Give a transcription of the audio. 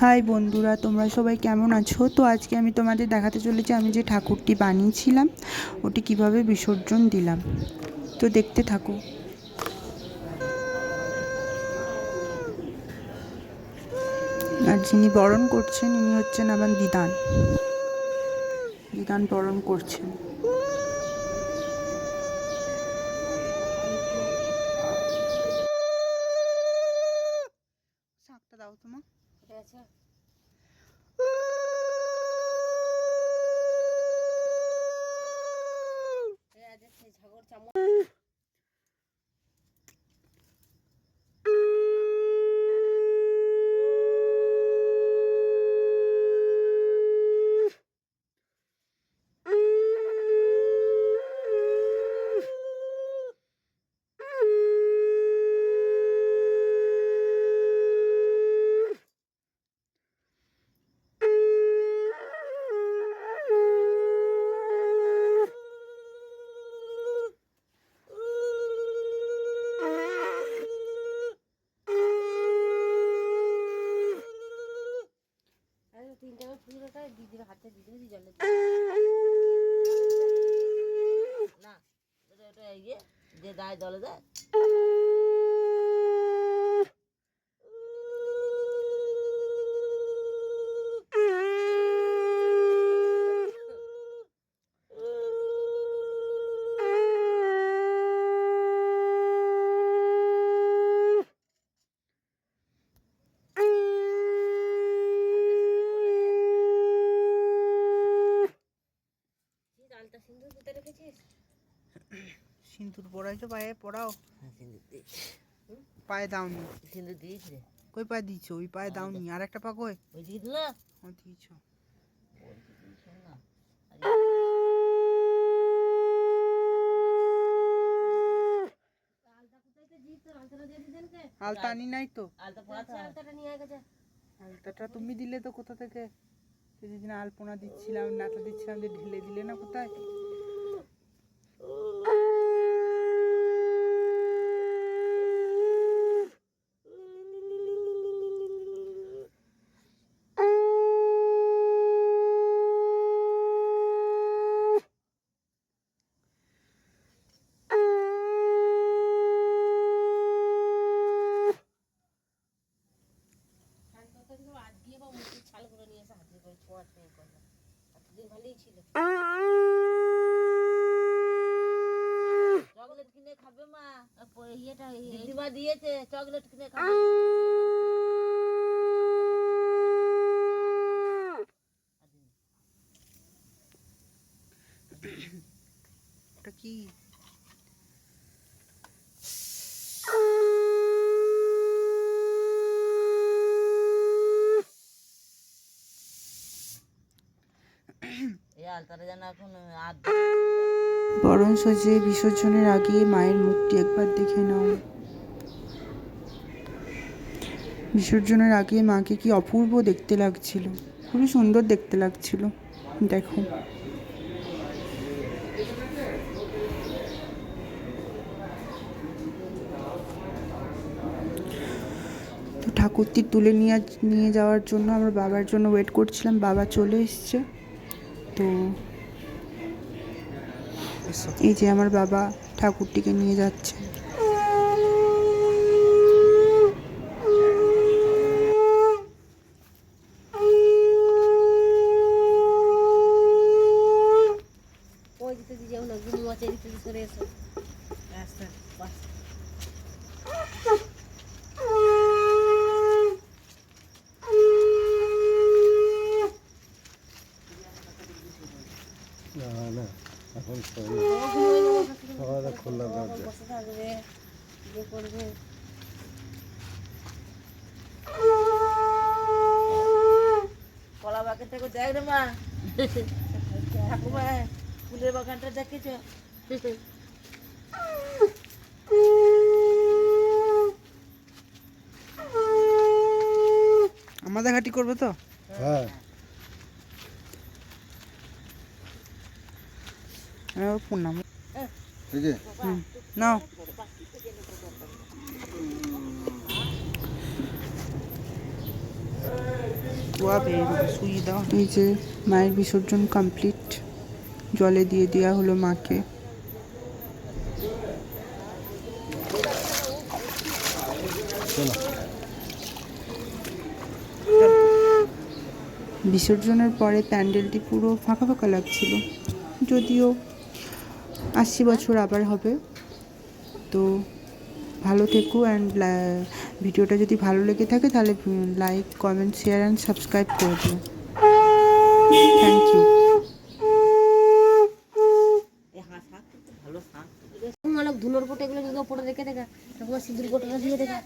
High বন্ধুরা, তোমরা সবাই কেমন আছো? তো আজকে আমি তোমাদের দেখাতে চলেছি, আমি যে ঠাকুরটি বানিয়েছিলাম, ওটি কীভাবে বিসর্জন দিলাম। তো দেখতে থাকো। আর যিনি বরণ করছেন ইনি হচ্ছেন আমার দিদান। দিদান বরণ করছেন। চামচ দিদির হাতে দিদি জলে না ওটা ওটা ইয়ে যে দায় জলে দেয় সিঁদুর পড়াইছো পায়ে পড়াও হ্যাঁ দিয়েছি। পায়ে দাওনি। সিন্দুর দিয়েছি। কই পায়ে দিচ্ছ ওই পায়ে দাওনি। আর একটা পা কই? ওই দিকে দিলা ও দিয়েছ। আলতা আনি নাই তো? আলতাটা আলতাটা তুমি দিলে তো কোথা থেকে? সেদিন আলপনা দিচ্ছিলাম নাতা দিচ্ছিলাম যে ঢেলে দিলে না কোথায় আজকে বা মুখে ছাল করে নিয়ে এসে ছিল চকলেট কিনে খাবে মা। ইয়েটা দিদিমা দিয়েছে চকলেট কিনে খাবে। এখন বরণ সজে বিসর্জনের আগে মায়ের মুখটি একবার দেখে নাও। বিসর্জনের আগে মাকে কি অপূর্ব দেখতে লাগছিল? খুবই সুন্দর দেখতে লাগছিল। দেখো। তো ঠাকুরটি তুলে নিয়ে নিয়ে যাওয়ার জন্য আমার বাবার জন্য ওয়েট করছিলাম। বাবা চলে এসছে। তো এই যে আমার বাবা ঠাকুরটিকে নিয়ে যাচ্ছে। ওই না না। এখন সকালে কলা দেখ রে মা। ঠাকুমা ফুলের বাগানটা দেখেছ? আমাদের ঘাটি করবে তো? হ্যাঁ। আমি ওর নাও। এই যে মায়ের বিসর্জন কমপ্লিট জলে দিয়ে দেওয়া হলো মাকে। বিসর্জনের পরে প্যান্ডেলটি পুরো ফাঁকা ফাঁকা লাগছিল। যদিও আশি বছর আবার হবে। তো ভালো থেকো অ্যান্ড ভিডিওটা যদি ভালো লেগে থাকে তাহলে like comment share and subscribe করে দিও। থ্যাংক ইউ অনেক ধুলোর কোটে এগুলো ওপরে রেখে দেখা ঠাকুমা সিঁদুর কোটাটা দিয়ে দেখা।